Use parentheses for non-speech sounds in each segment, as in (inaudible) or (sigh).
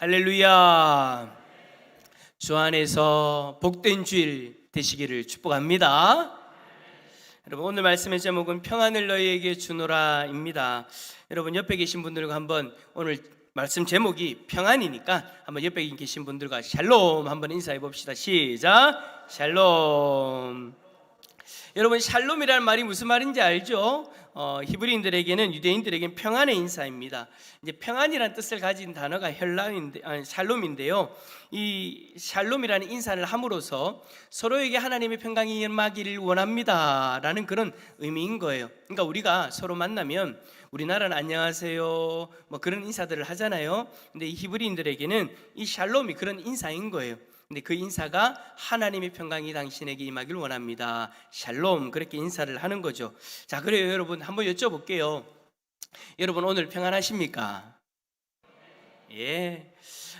할렐루야. 주 안에서 복된 주일 되시기를 축복합니다. 여러분 오늘 말씀의 제목은 평안을 너희에게 주노라입니다. 여러분 옆에 계신 분들과 한번 오늘 말씀 제목이 평안이니까 한번 옆에 계신 분들과 샬롬 한번 인사해 봅시다. 시작. 샬롬. 여러분 샬롬이라는 말이 무슨 말인지 알죠? 어, 히브리인들에게는 유대인들에게는 평안의 인사입니다. 이제 평안이라는 뜻을 가진 단어가 헬라인데 아니, 샬롬인데요. 이 샬롬이라는 인사를 함으로써 서로에게 하나님의 평강이 임하기를 원합니다라는 그런 의미인 거예요. 그러니까 우리가 서로 만나면 우리나라는 안녕하세요 뭐 그런 인사들을 하잖아요. 근데 이 히브리인들에게는 이 샬롬이 그런 인사인 거예요. 근데 그 인사가 하나님의 평강이 당신에게 임하길 원합니다. 샬롬 그렇게 인사를 하는 거죠. 자, 그래요 여러분 한번 여쭤볼게요. 여러분 오늘 평안하십니까? 예.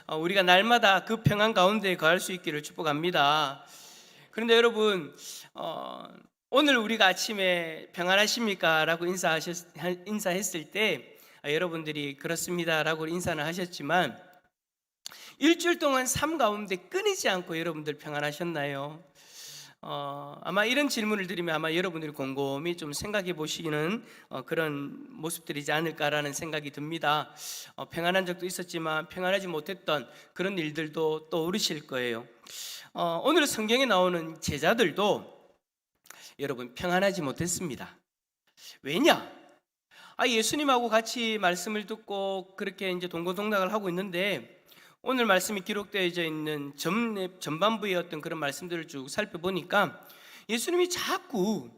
어, 우리가 날마다 그 평안 가운데 거할 수 있기를 축복합니다. 그런데 여러분 어, 오늘 우리가 아침에 평안하십니까? 라고 인사하셨, 인사했을 때 아, 여러분들이 그렇습니다 라고 인사는 하셨지만 일주일 동안 삶 가운데 끊이지 않고 여러분들 평안하셨나요? 어, 아마 이런 질문을 드리면 아마 여러분들이 곰곰이 좀 생각해 보시기는 어, 그런 모습들이지 않을까라는 생각이 듭니다. 어, 평안한 적도 있었지만 평안하지 못했던 그런 일들도 떠오르실 거예요. 어, 오늘 성경에 나오는 제자들도 여러분 평안하지 못했습니다. 왜냐? 아, 예수님하고 같이 말씀을 듣고 그렇게 이제 동고동락을 하고 있는데 오늘 말씀이 기록되어져 있는 전, 전반부의 어떤 그런 말씀들을 쭉 살펴보니까 예수님이 자꾸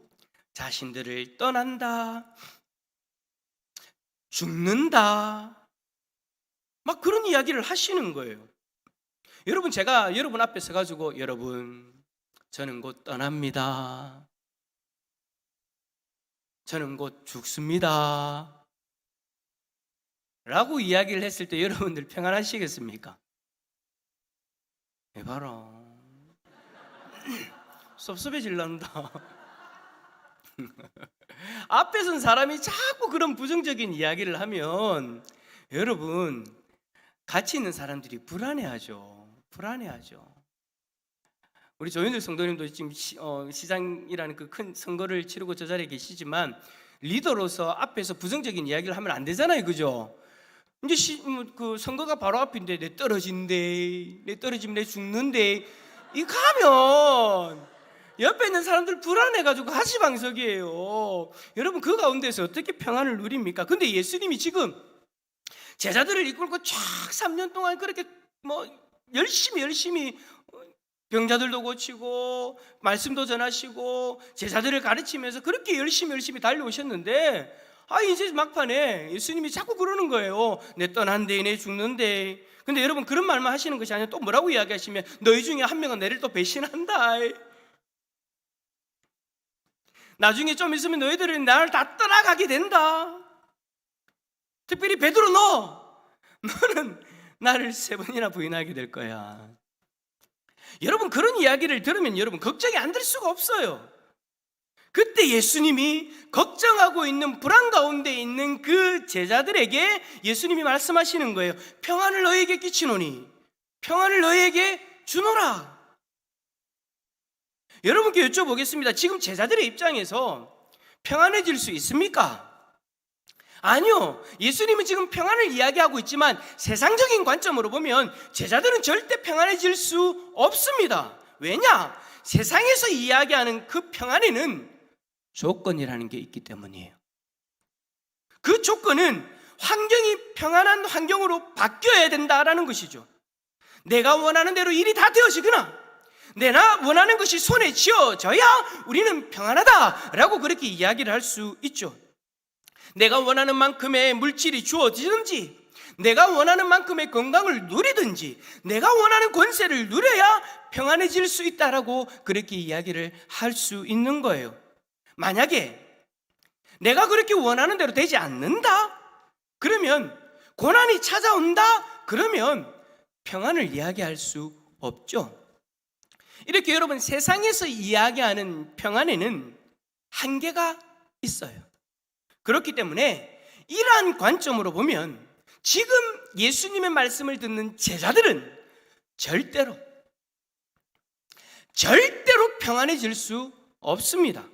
자신들을 떠난다, 죽는다, 막 그런 이야기를 하시는 거예요. 여러분, 제가 여러분 앞에 서가지고 여러분, 저는 곧 떠납니다. 저는 곧 죽습니다. 라고 이야기를 했을 때 여러분들 평안하시겠습니까? 해봐라. (clears throat) 섭섭해질란다. (laughs) 앞에 선 사람이 자꾸 그런 부정적인 이야기를 하면 여러분 같이 있는 사람들이 불안해하죠. 불안해하죠. 우리 조현일 성도님도 지금 시, 어, 시장이라는 그 큰 선거를 치르고 저 자리에 계시지만 리더로서 앞에서 부정적인 이야기를 하면 안 되잖아요, 그죠? 이제 시, 뭐, 그 선거가 바로 앞인데 내 떨어진대, 내 떨어지면 내 죽는데 이 가면 옆에 있는 사람들 불안해가지고 하시방석이에요. 여러분 그 가운데서 어떻게 평안을 누립니까? 근데 예수님이 지금 제자들을 이끌고 쫙 3년 동안 그렇게 뭐 열심히 열심히 병자들도 고치고 말씀도 전하시고 제자들을 가르치면서 그렇게 열심히 열심히 달려오셨는데 아 이제 막판에 예수님이 자꾸 그러는 거예요. 내 떠난데 내 죽는데. 근데 여러분 그런 말만 하시는 것이 아니라 또 뭐라고 이야기하시면 너희 중에 한 명은 내를 또 배신한다. 나중에 좀 있으면 너희들은 나를 다 떠나가게 된다. 특별히 베드로 너 너는 나를 세 번이나 부인하게 될 거야. 여러분 그런 이야기를 들으면 여러분 걱정이 안 될 수가 없어요. 그때 예수님이 걱정하고 있는 불안 가운데 있는 그 제자들에게 예수님이 말씀하시는 거예요. 평안을 너희에게 끼치노니 평안을 너희에게 주노라. 여러분께 여쭤보겠습니다. 지금 제자들의 입장에서 평안해질 수 있습니까? 아니요. 예수님은 지금 평안을 이야기하고 있지만 세상적인 관점으로 보면 제자들은 절대 평안해질 수 없습니다. 왜냐? 세상에서 이야기하는 그 평안에는 조건이라는 게 있기 때문이에요. 그 조건은 환경이 평안한 환경으로 바뀌어야 된다라는 것이죠. 내가 원하는 대로 일이 다 되어지거나 내가 원하는 것이 손에 쥐어져야 우리는 평안하다라고 그렇게 이야기를 할 수 있죠. 내가 원하는 만큼의 물질이 주어지든지 내가 원하는 만큼의 건강을 누리든지 내가 원하는 권세를 누려야 평안해질 수 있다라고 그렇게 이야기를 할 수 있는 거예요. 만약에 내가 그렇게 원하는 대로 되지 않는다? 그러면 고난이 찾아온다? 그러면 평안을 이야기할 수 없죠. 이렇게 여러분 세상에서 이야기하는 평안에는 한계가 있어요. 그렇기 때문에 이러한 관점으로 보면 지금 예수님의 말씀을 듣는 제자들은 절대로 절대로 평안해질 수 없습니다.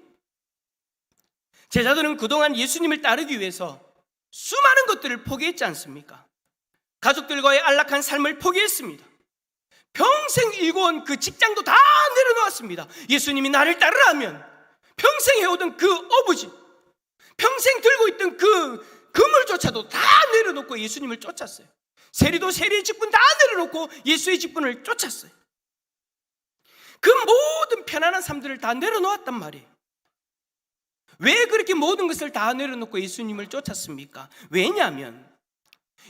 제자들은 그동안 예수님을 따르기 위해서 수많은 것들을 포기했지 않습니까? 가족들과의 안락한 삶을 포기했습니다. 평생 일궈온 그 직장도 다 내려놓았습니다. 예수님이 나를 따르라면 평생 해오던 그 어부지, 평생 들고 있던 그 그물조차도 다 내려놓고 예수님을 쫓았어요. 세리도 세리의 직분 다 내려놓고 예수의 직분을 쫓았어요. 그 모든 편안한 삶들을 다 내려놓았단 말이에요. 왜 그렇게 모든 것을 다 내려놓고 예수님을 쫓았습니까? 왜냐하면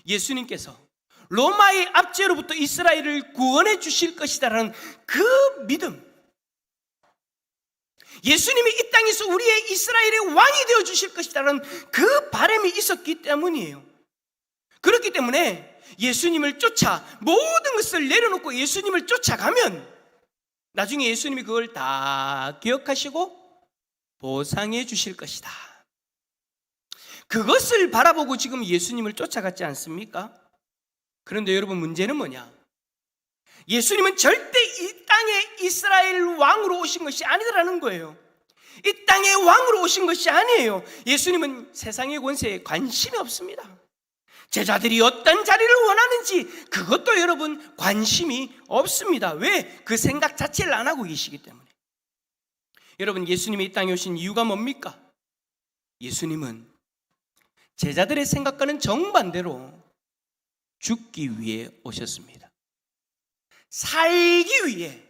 예수님께서 로마의 압제로부터 이스라엘을 구원해 주실 것이다라는 그 믿음. 예수님이 이 땅에서 우리의 이스라엘의 왕이 되어 주실 것이다라는 그 바람이 있었기 때문이에요. 그렇기 때문에 예수님을 쫓아 모든 것을 내려놓고 예수님을 쫓아가면 나중에 예수님이 그걸 다 기억하시고 보상해 주실 것이다. 그것을 바라보고 지금 예수님을 쫓아갔지 않습니까? 그런데 여러분 문제는 뭐냐? 예수님은 절대 이 땅에 이스라엘 왕으로 오신 것이 아니라는 거예요. 이 땅의 왕으로 오신 것이 아니에요. 예수님은 세상의 권세에 관심이 없습니다. 제자들이 어떤 자리를 원하는지 그것도 여러분 관심이 없습니다. 왜? 그 생각 자체를 안 하고 계시기 때문에. 여러분 예수님이 이 땅에 오신 이유가 뭡니까? 예수님은 제자들의 생각과는 정반대로 죽기 위해 오셨습니다. 살기 위해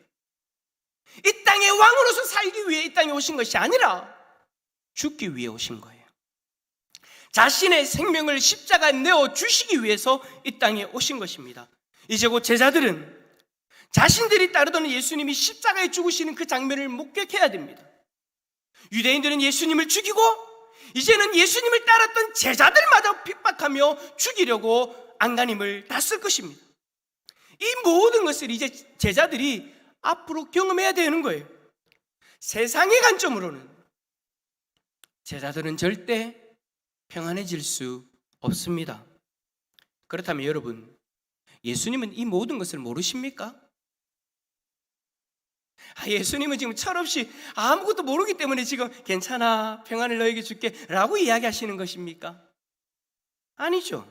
이 땅의 왕으로서 살기 위해 이 땅에 오신 것이 아니라 죽기 위해 오신 거예요. 자신의 생명을 십자가에 내어 주시기 위해서 이 땅에 오신 것입니다. 이제 곧 제자들은 자신들이 따르던 예수님이 십자가에 죽으시는 그 장면을 목격해야 됩니다. 유대인들은 예수님을 죽이고 이제는 예수님을 따랐던 제자들마저 핍박하며 죽이려고 안간힘을 다 쓸 것입니다. 이 모든 것을 이제 제자들이 앞으로 경험해야 되는 거예요. 세상의 관점으로는 제자들은 절대 평안해질 수 없습니다. 그렇다면 여러분, 예수님은 이 모든 것을 모르십니까? 아, 예수님은 지금 철없이 아무것도 모르기 때문에 지금 괜찮아, 평안을 너에게 줄게 라고 이야기하시는 것입니까? 아니죠.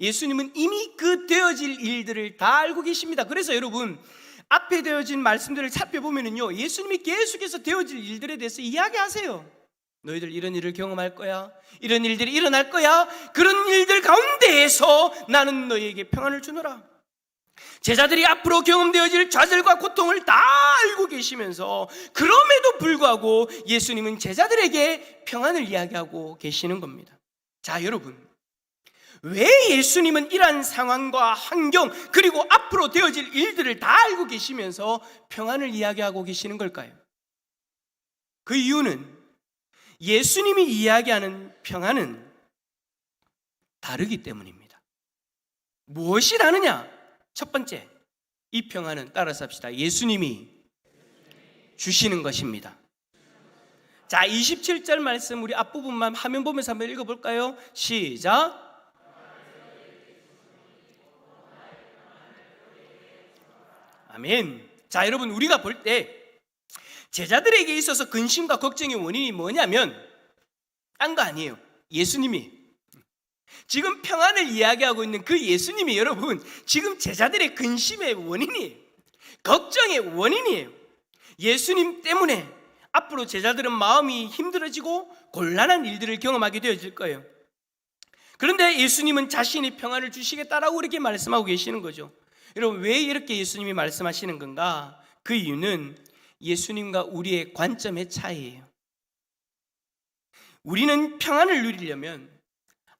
예수님은 이미 그 되어질 일들을 다 알고 계십니다. 그래서 여러분, 앞에 되어진 말씀들을 살펴보면요. 예수님이 계속해서 되어질 일들에 대해서 이야기하세요. 너희들 이런 일을 경험할 거야. 이런 일들이 일어날 거야. 그런 일들 가운데에서 나는 너희에게 평안을 주노라. 제자들이 앞으로 경험되어질 좌절과 고통을 다 알고 계시면서 그럼에도 불구하고 예수님은 제자들에게 평안을 이야기하고 계시는 겁니다. 자, 여러분. 왜 예수님은 이러한 상황과 환경 그리고 앞으로 되어질 일들을 다 알고 계시면서 평안을 이야기하고 계시는 걸까요? 그 이유는 예수님이 이야기하는 평안은 다르기 때문입니다. 무엇이 다르냐? 첫 번째, 이 평안은 따라서 합시다. 예수님이 주시는 것입니다. 자, 27절 말씀 우리 앞부분만 화면 보면서 한번 읽어볼까요? 시작. 아멘. 자, 여러분, 우리가 볼 때 제자들에게 있어서 근심과 걱정의 원인이 뭐냐면 딴 거 아니에요. 예수님이 지금 평안을 이야기하고 있는 그 예수님이 여러분 지금 제자들의 근심의 원인이에요. 걱정의 원인이에요. 예수님 때문에 앞으로 제자들은 마음이 힘들어지고 곤란한 일들을 경험하게 되어질 거예요. 그런데 예수님은 자신이 평안을 주시겠다라고 이렇게 말씀하고 계시는 거죠. 여러분 왜 이렇게 예수님이 말씀하시는 건가? 그 이유는 예수님과 우리의 관점의 차이예요. 우리는 평안을 누리려면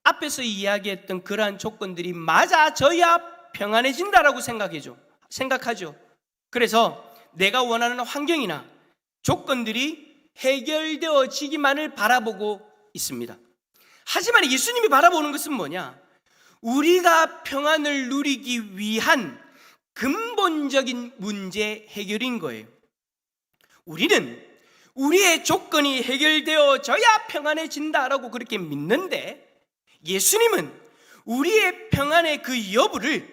앞에서 이야기했던 그러한 조건들이 맞아져야 평안해진다라고 생각해죠. 생각하죠. 그래서 내가 원하는 환경이나 조건들이 해결되어지기만을 바라보고 있습니다. 하지만 예수님이 바라보는 것은 뭐냐? 우리가 평안을 누리기 위한 근본적인 문제 해결인 거예요. 우리는 우리의 조건이 해결되어져야 평안해진다라고 그렇게 믿는데 예수님은 우리의 평안의 그 여부를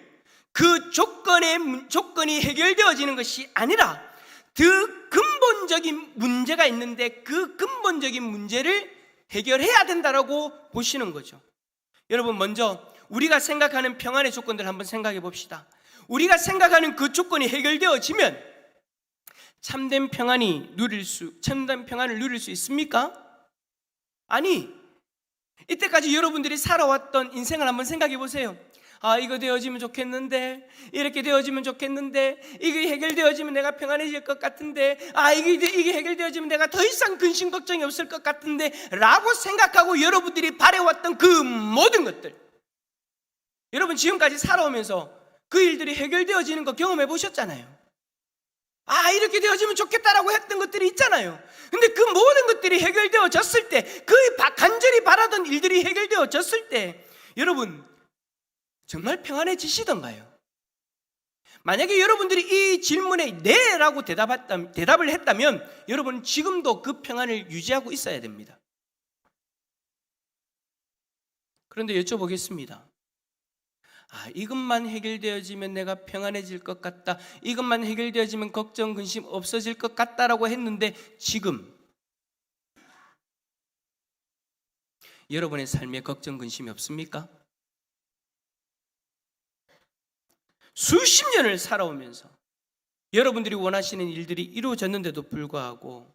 그 조건의 문- 조건이 해결되어지는 것이 아니라 그 근본적인 문제가 있는데 그 근본적인 문제를 해결해야 된다라고 보시는 거죠. 여러분 먼저 우리가 생각하는 평안의 조건들 한번 생각해 봅시다. 우리가 생각하는 그 조건이 해결되어지면 참된 평안이 누릴 수 참된 평안을 누릴 수 있습니까? 아니 이때까지 여러분들이 살아왔던 인생을 한번 생각해 보세요. 아, 이거 되어지면 좋겠는데, 이렇게 되어지면 좋겠는데, 이게 해결되어지면 내가 평안해질 것 같은데, 아, 이게, 이게 해결되어지면 내가 더 이상 근심 걱정이 없을 것 같은데, 라고 생각하고 여러분들이 바래왔던 그 모든 것들. 여러분 지금까지 살아오면서 그 일들이 해결되어지는 거 경험해 보셨잖아요. 아, 이렇게 되어지면 좋겠다라고 했던 것들이 있잖아요. 근데 그 모든 것들이 해결되어졌을 때, 그 바- 간절히 바라던 일들이 해결되어졌을 때, 여러분, 정말 평안해지시던가요? 만약에 여러분들이 이 질문에 네 라고 대답했다, 대답을 했다면, 여러분 지금도 그 평안을 유지하고 있어야 됩니다. 그런데 여쭤보겠습니다. 아, 이것만 해결되어지면 내가 평안해질 것 같다. 이것만 해결되어지면 걱정, 근심 없어질 것 같다라고 했는데 지금 여러분의 삶에 걱정, 근심이 없습니까? 수십 년을 살아오면서 여러분들이 원하시는 일들이 이루어졌는데도 불구하고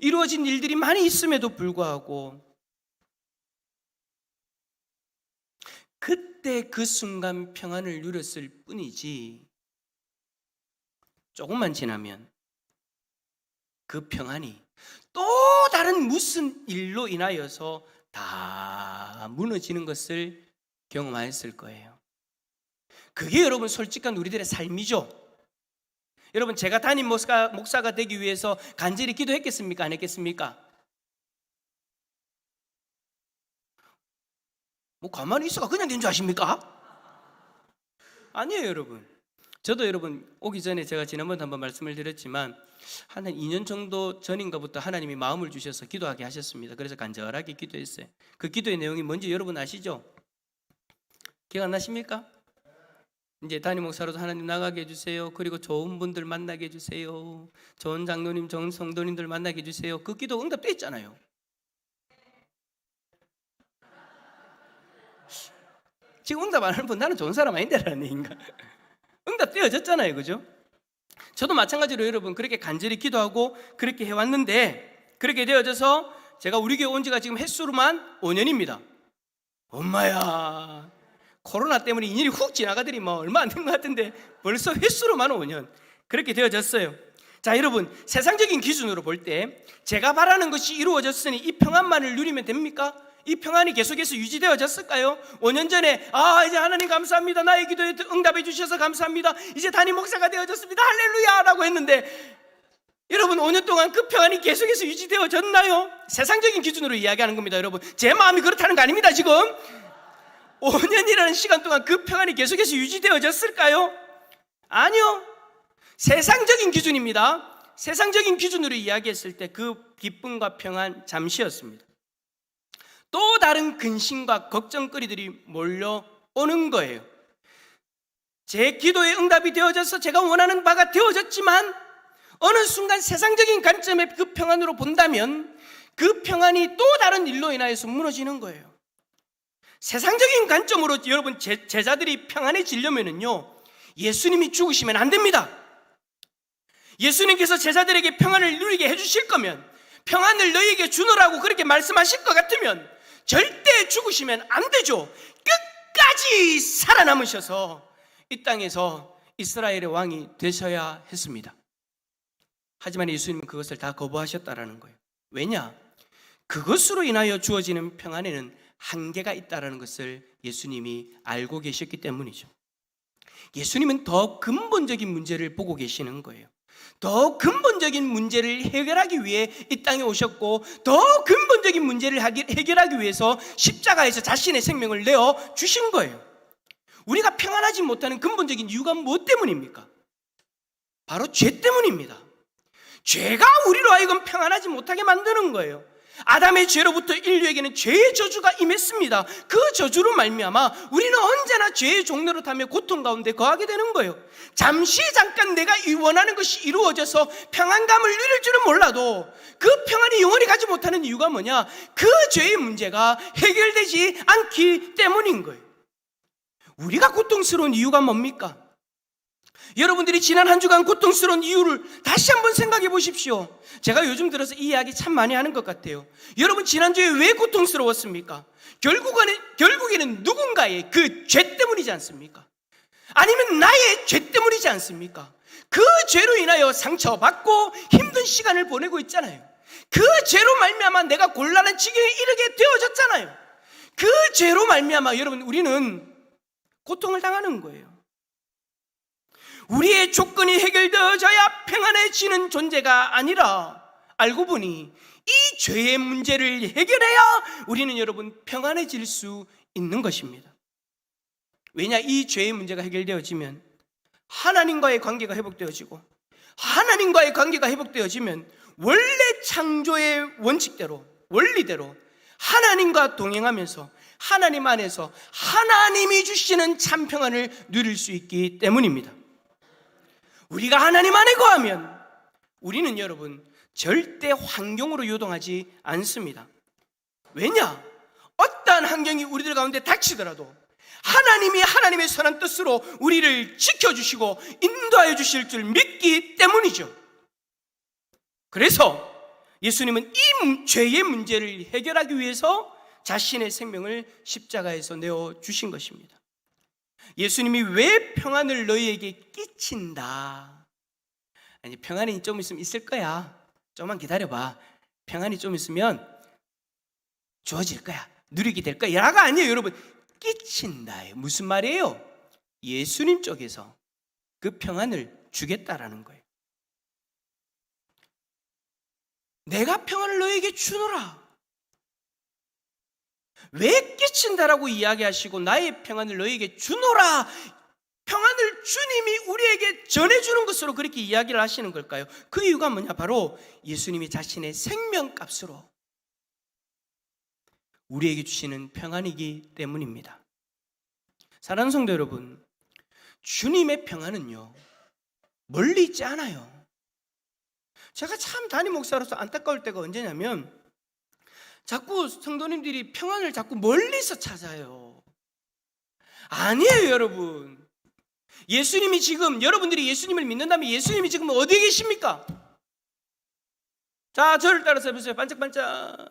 이루어진 일들이 많이 있음에도 불구하고 그때 그 순간 평안을 누렸을 뿐이지 조금만 지나면 그 평안이 또 다른 무슨 일로 인하여서 다 무너지는 것을 경험하였을 거예요. 그게 여러분 솔직한 우리들의 삶이죠. 여러분 제가 담임 목사가, 되기 위해서 간절히 기도했겠습니까? 안 했겠습니까? 뭐 가만히 있어가 그냥 된 줄 아십니까? 아니에요, 여러분. 저도 여러분 오기 전에 제가 지난번에 한번 말씀을 드렸지만 한 2년 정도 전인가부터 하나님이 마음을 주셔서 기도하게 하셨습니다. 그래서 간절하게 기도했어요. 그 기도의 내용이 뭔지 여러분 아시죠? 기억 안 나십니까? 이제 담임 목사로도 하나님 나가게 해주세요. 그리고 좋은 분들 만나게 해주세요. 좋은 장로님, 좋은 성도님들 만나게 해주세요. 그 기도 응답돼 있잖아요. 지금 응답 안 하는 분 나는 좋은 사람 아닌데라는 얘기인가? (laughs) 응답 되어졌잖아요, 그죠? 저도 마찬가지로 여러분 그렇게 간절히 기도하고 그렇게 해왔는데 그렇게 되어져서 제가 우리 교회 온 지가 지금 횟수로만 5년입니다. 엄마야, 코로나 때문에 2년이 훅 지나가더니 뭐 얼마 안 된 것 같은데 벌써 횟수로만 5년 그렇게 되어졌어요. 자, 여러분 세상적인 기준으로 볼 때 제가 바라는 것이 이루어졌으니 이 평안만을 누리면 됩니까? 이 평안이 계속해서 유지되어졌을까요? 5년 전에 아 이제 하나님 감사합니다. 나의 기도에 응답해 주셔서 감사합니다. 이제 담임 목사가 되어졌습니다. 할렐루야라고 했는데 여러분 5년 동안 그 평안이 계속해서 유지되어졌나요? 세상적인 기준으로 이야기하는 겁니다 여러분. 제 마음이 그렇다는 거 아닙니다 지금. 5년이라는 시간 동안 그 평안이 계속해서 유지되어졌을까요? 아니요. 세상적인 기준입니다. 세상적인 기준으로 이야기했을 때 그 기쁨과 평안 잠시였습니다 또 다른 근심과 걱정거리들이 몰려오는 거예요. 제 기도의 응답이 되어져서 제가 원하는 바가 되어졌지만 어느 순간 세상적인 관점의 그 평안으로 본다면 그 평안이 또 다른 일로 인하여서 무너지는 거예요. 세상적인 관점으로 여러분 제, 제자들이 평안해지려면요 예수님이 죽으시면 안 됩니다. 예수님께서 제자들에게 평안을 누리게 해주실 거면 평안을 너희에게 주노라고 그렇게 말씀하실 것 같으면 절대 죽으시면 안 되죠. 끝까지 살아남으셔서 이 땅에서 이스라엘의 왕이 되셔야 했습니다. 하지만 예수님은 그것을 다 거부하셨다라는 거예요. 왜냐? 그것으로 인하여 주어지는 평안에는 한계가 있다라는 것을 예수님이 알고 계셨기 때문이죠. 예수님은 더 근본적인 문제를 보고 계시는 거예요. 더 근본적인 문제를 해결하기 위해 이 땅에 오셨고 더 근본적인 문제를 해결하기 위해서 십자가에서 자신의 생명을 내어 주신 거예요. 우리가 평안하지 못하는 근본적인 이유가 무엇 때문입니까? 바로 죄 때문입니다. 죄가 우리로 하여금 평안하지 못하게 만드는 거예요. 아담의 죄로부터 인류에게는 죄의 저주가 임했습니다. 그 저주로 말미암아 우리는 언제나 죄의 종로로 타며 고통 가운데 거하게 되는 거예요. 잠시 잠깐 내가 이 원하는 것이 이루어져서 평안감을 누릴 줄은 몰라도 그 평안이 영원히 가지 못하는 이유가 뭐냐? 그 죄의 문제가 해결되지 않기 때문인 거예요. 우리가 고통스러운 이유가 뭡니까? 여러분들이 지난 한 주간 고통스러운 이유를 다시 한번 생각해 보십시오. 제가 요즘 들어서 이 이야기 참 많이 하는 것 같아요. 여러분 지난주에 왜 고통스러웠습니까? 결국에는, 결국에는 누군가의 그 죄 때문이지 않습니까? 아니면 나의 죄 때문이지 않습니까? 그 죄로 인하여 상처받고 힘든 시간을 보내고 있잖아요. 그 죄로 말미암아 내가 곤란한 지경에 이르게 되어졌잖아요. 그 죄로 말미암아 여러분 우리는 고통을 당하는 거예요. 우리의 조건이 해결되어져야 평안해지는 존재가 아니라 알고 보니 이 죄의 문제를 해결해야 우리는 여러분 평안해질 수 있는 것입니다. 왜냐 이 죄의 문제가 해결되어지면 하나님과의 관계가 회복되어지고 하나님과의 관계가 회복되어지면 원래 창조의 원칙대로 원리대로 하나님과 동행하면서 하나님 안에서 하나님이 주시는 참 평안을 누릴 수 있기 때문입니다. 우리가 하나님 안에 거하면 우리는 여러분 절대 환경으로 요동하지 않습니다. 왜냐? 어떠한 환경이 우리들 가운데 닥치더라도 하나님이 하나님의 선한 뜻으로 우리를 지켜주시고 인도하여 주실 줄 믿기 때문이죠. 그래서 예수님은 이 문- 죄의 문제를 해결하기 위해서 자신의 생명을 십자가에서 내어 주신 것입니다. 예수님이 왜 평안을 너희에게 끼친다? 아니, 평안이 좀 있으면 있을 거야. 좀만 기다려봐. 평안이 좀 있으면 주어질 거야. 누리게 될 거야. 라가 아니에요, 여러분. 끼친다. 무슨 말이에요? 예수님 쪽에서 그 평안을 주겠다라는 거예요. 내가 평안을 너에게 주노라. 왜 끼친다라고 이야기하시고 나의 평안을 너에게 주노라. 평안을 주님이 우리에게 전해주는 것으로 그렇게 이야기를 하시는 걸까요? 그 이유가 뭐냐? 바로 예수님이 자신의 생명값으로 우리에게 주시는 평안이기 때문입니다. 사랑하는 성도 여러분, 주님의 평안은요, 멀리 있지 않아요. 제가 참 담임 목사로서 안타까울 때가 언제냐면, 자꾸 성도님들이 평안을 자꾸 멀리서 찾아요. 아니에요, 여러분. 예수님이 지금, 여러분들이 예수님을 믿는다면 예수님이 지금 어디에 계십니까? 자, 저를 따라서 해보세요. 반짝반짝.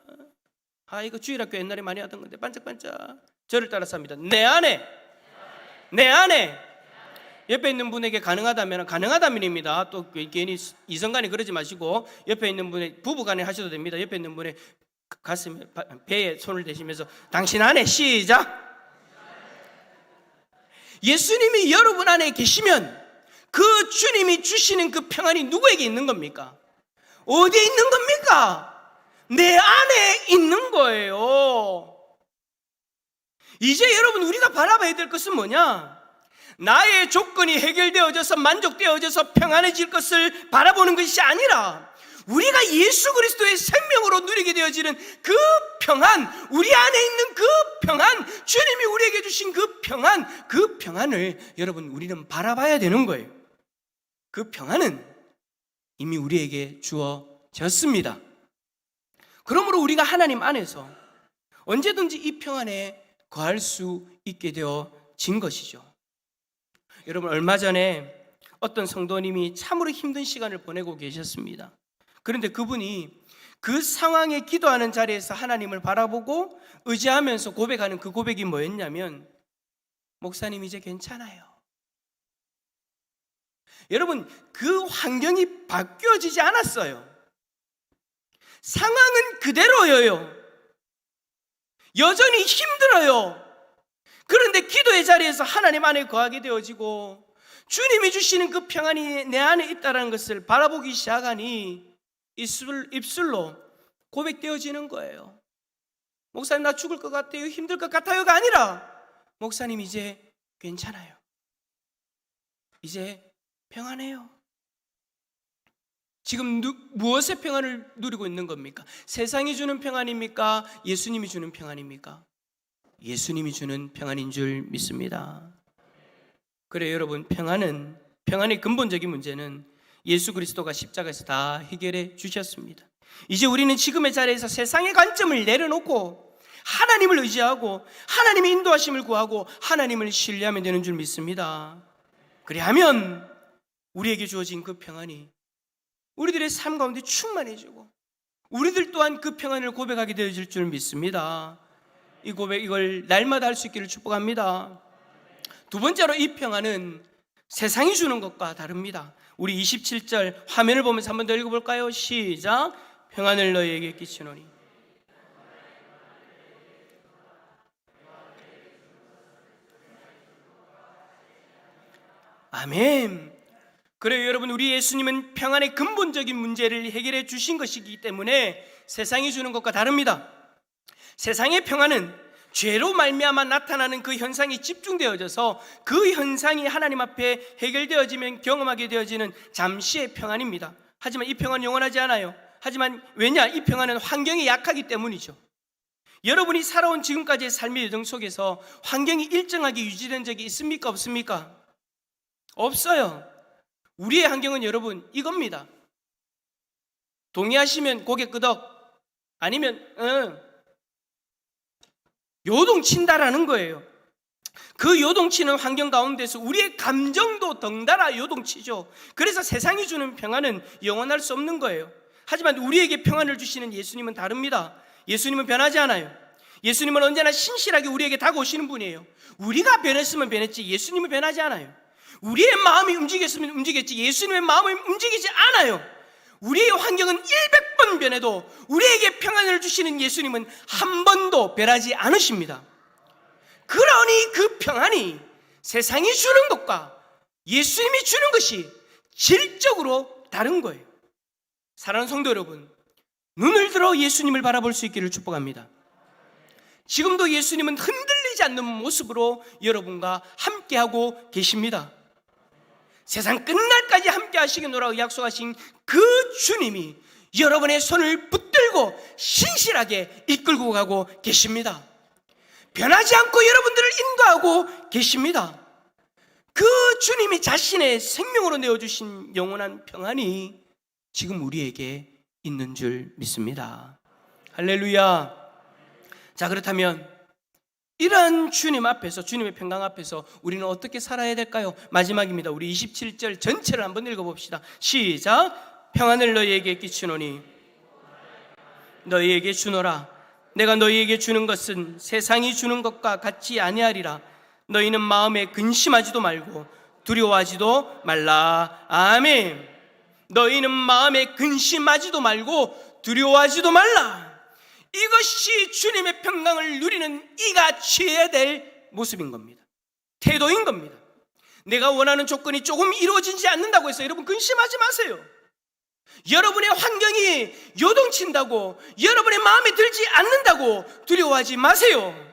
아, 이거 주일학교 옛날에 많이 하던 건데, 반짝반짝. 저를 따라서 합니다. 내 안에, 내 안에, 옆에 있는 분에게 가능하다면, 가능하다면입니다. 또 괜히 이성간에 그러지 마시고, 옆에 있는 분의 부부간에 하셔도 됩니다. 옆에 있는 분의 가슴에, 바- 배에 손을 대시면서, 당신 안에 시작! 예수님이 여러분 안에 계시면, 그 주님이 주시는 그 평안이 누구에게 있는 겁니까? 어디에 있는 겁니까? 내 안에 있는 거예요. 이제 여러분 우리가 바라봐야 될 것은 뭐냐? 나의 조건이 해결되어져서 만족되어져서 평안해질 것을 바라보는 것이 아니라 우리가 예수 그리스도의 생명으로 누리게 되어지는 그 평안, 우리 안에 있는 그 평안, 주님이 우리에게 주신 그 평안, 그 평안을 여러분 우리는 바라봐야 되는 거예요. 그 평안은 이미 우리에게 주어졌습니다. 그러므로 우리가 하나님 안에서 언제든지 이 평안에 거할 수 있게 되어진 것이죠. 여러분 얼마 전에 어떤 성도님이 참으로 힘든 시간을 보내고 계셨습니다. 그런데 그분이 그 상황에 기도하는 자리에서 하나님을 바라보고 의지하면서 고백하는 그 고백이 뭐였냐면 목사님 이제 괜찮아요. 여러분 그 환경이 바뀌어지지 않았어요. 상황은 그대로여요. 여전히 힘들어요. 그런데 기도의 자리에서 하나님 안에 거하게 되어지고 주님이 주시는 그 평안이 내 안에 있다는 것을 바라보기 시작하니 입술, 입술로 고백되어지는 거예요. 목사님 나 죽을 것 같아요. 힘들 것 같아요가 아니라 목사님 이제 괜찮아요. 이제 평안해요. 지금 누, 무엇의 평안을 누리고 있는 겁니까? 세상이 주는 평안입니까? 예수님이 주는 평안입니까? 예수님이 주는 평안인 줄 믿습니다. 그래 여러분 평안은 평안의 근본적인 문제는 예수 그리스도가 십자가에서 다 해결해 주셨습니다. 이제 우리는 지금의 자리에서 세상의 관점을 내려놓고 하나님을 의지하고 하나님의 인도하심을 구하고 하나님을 신뢰하면 되는 줄 믿습니다. 그리하면 우리에게 주어진 그 평안이 우리들의 삶 가운데 충만해지고 우리들 또한 그 평안을 고백하게 되어질 줄 믿습니다. 이 고백 이걸 날마다 할 수 있기를 축복합니다. 두 번째로 이 평안은 세상이 주는 것과 다릅니다. 우리 27절 화면을 보면서 한 번 더 읽어볼까요? 시작. 평안을 너희에게 끼치노니. 아멘. 그래요, 여러분. 우리 예수님은 평안의 근본적인 문제를 해결해 주신 것이기 때문에 세상이 주는 것과 다릅니다. 세상의 평안은 죄로 말미암아 나타나는 그 현상이 집중되어져서 그 현상이 하나님 앞에 해결되어지면 경험하게 되어지는 잠시의 평안입니다. 하지만 이 평안은 영원하지 않아요. 하지만 왜냐? 이 평안은 환경이 약하기 때문이죠. 여러분이 살아온 지금까지의 삶의 여정 속에서 환경이 일정하게 유지된 적이 있습니까? 없습니까? 없어요. 우리의 환경은 여러분 이겁니다. 동의하시면 고개 끄덕 아니면 응. 요동친다라는 거예요. 그 요동치는 환경 가운데서 우리의 감정도 덩달아 요동치죠. 그래서 세상이 주는 평안은 영원할 수 없는 거예요. 하지만 우리에게 평안을 주시는 예수님은 다릅니다. 예수님은 변하지 않아요. 예수님은 언제나 신실하게 우리에게 다가오시는 분이에요. 우리가 변했으면 변했지 예수님은 변하지 않아요. 우리의 마음이 움직였으면 움직였지 예수님의 마음이 움직이지 않아요. 우리의 환경은 100번 변해도 우리에게 평안을 주시는 예수님은 한 번도 변하지 않으십니다. 그러니 그 평안이 세상이 주는 것과 예수님이 주는 것이 질적으로 다른 거예요. 사랑하는 성도 여러분, 눈을 들어 예수님을 바라볼 수 있기를 축복합니다. 지금도 예수님은 흔들리지 않는 모습으로 여러분과 함께하고 계십니다. 세상 끝날까지 함께 하시겠노라고 약속하신 그 주님이 여러분의 손을 붙들고 신실하게 이끌고 가고 계십니다. 변하지 않고 여러분들을 인도하고 계십니다. 그 주님이 자신의 생명으로 내어주신 영원한 평안이 지금 우리에게 있는 줄 믿습니다. 할렐루야. 자, 그렇다면 이러한 주님 앞에서 주님의 평강 앞에서 우리는 어떻게 살아야 될까요? 마지막입니다. 우리 27절 전체를 한번 읽어 봅시다. 시작. 평안을 너희에게 끼치노니 너희에게 주노라. 내가 너희에게 주는 것은 세상이 주는 것과 같지 아니하리라. 너희는 마음에 근심하지도 말고 두려워하지도 말라. 아멘. 너희는 마음에 근심하지도 말고 두려워하지도 말라. 이것이 주님의 평강을 누리는 이가 취해야 될 모습인 겁니다. 태도인 겁니다. 내가 원하는 조건이 조금 이루어지지 않는다고 해서 여러분 근심하지 마세요. 여러분의 환경이 요동친다고 여러분의 마음에 들지 않는다고 두려워하지 마세요.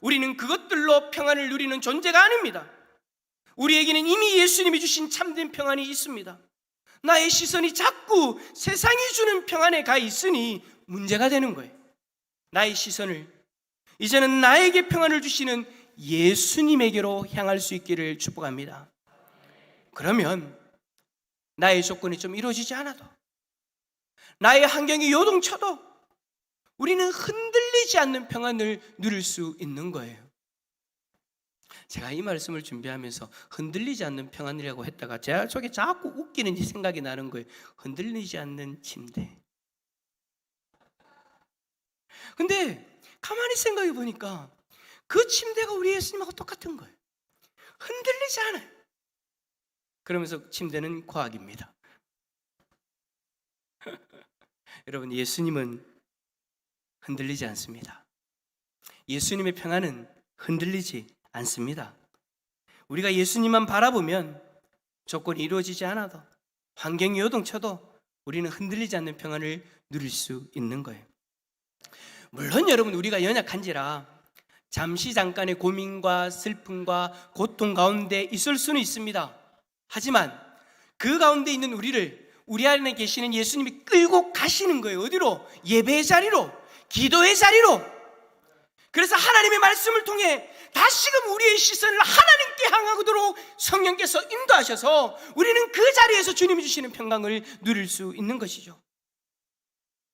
우리는 그것들로 평안을 누리는 존재가 아닙니다. 우리에게는 이미 예수님이 주신 참된 평안이 있습니다. 나의 시선이 자꾸 세상이 주는 평안에 가 있으니 문제가 되는 거예요. 나의 시선을 이제는 나에게 평안을 주시는 예수님에게로 향할 수 있기를 축복합니다. 그러면 나의 조건이 좀 이루어지지 않아도 나의 환경이 요동쳐도 우리는 흔들리지 않는 평안을 누릴 수 있는 거예요. 제가 이 말씀을 준비하면서 흔들리지 않는 평안이라고 했다가 제 속에 자꾸 웃기는 생각이 나는 거예요. 흔들리지 않는 침대. 근데 가만히 생각해 보니까 그 침대가 우리 예수님하고 똑같은 거예요. 흔들리지 않아요. 그러면서 침대는 과학입니다. (laughs) 여러분, 예수님은 흔들리지 않습니다. 예수님의 평안은 흔들리지 않습니다. 우리가 예수님만 바라보면 조건이 이루어지지 않아도 환경이 요동쳐도 우리는 흔들리지 않는 평안을 누릴 수 있는 거예요. 물론 여러분 우리가 연약한지라 잠시 잠깐의 고민과 슬픔과 고통 가운데 있을 수는 있습니다. 하지만 그 가운데 있는 우리를 우리 안에 계시는 예수님이 끌고 가시는 거예요. 어디로? 예배의 자리로, 기도의 자리로. 그래서 하나님의 말씀을 통해 다시금 우리의 시선을 하나님께 향하도록 성령께서 인도하셔서 우리는 그 자리에서 주님이 주시는 평강을 누릴 수 있는 것이죠.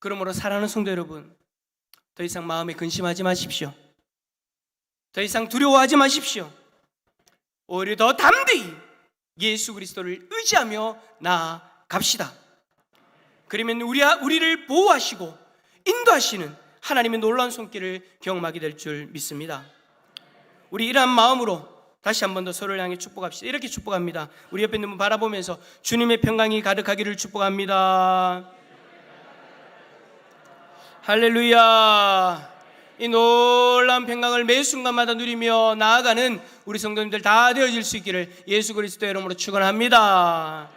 그러므로 사랑하는 성도 여러분, 더 이상 마음에 근심하지 마십시오. 더 이상 두려워하지 마십시오. 오히려 더 담대히 예수 그리스도를 의지하며 나아갑시다. 그러면 우리, 우리를 보호하시고 인도하시는 하나님의 놀라운 손길을 경험하게 될 줄 믿습니다. 우리 이러한 마음으로 다시 한 번 더 서로를 향해 축복합시다. 이렇게 축복합니다. 우리 옆에 있는 분 바라보면서 주님의 평강이 가득하기를 축복합니다. 할렐루야. 이 놀라운 평강을 매 순간마다 누리며 나아가는 우리 성도님들 다 되어질 수 있기를 예수 그리스도의 이름으로 축원합니다.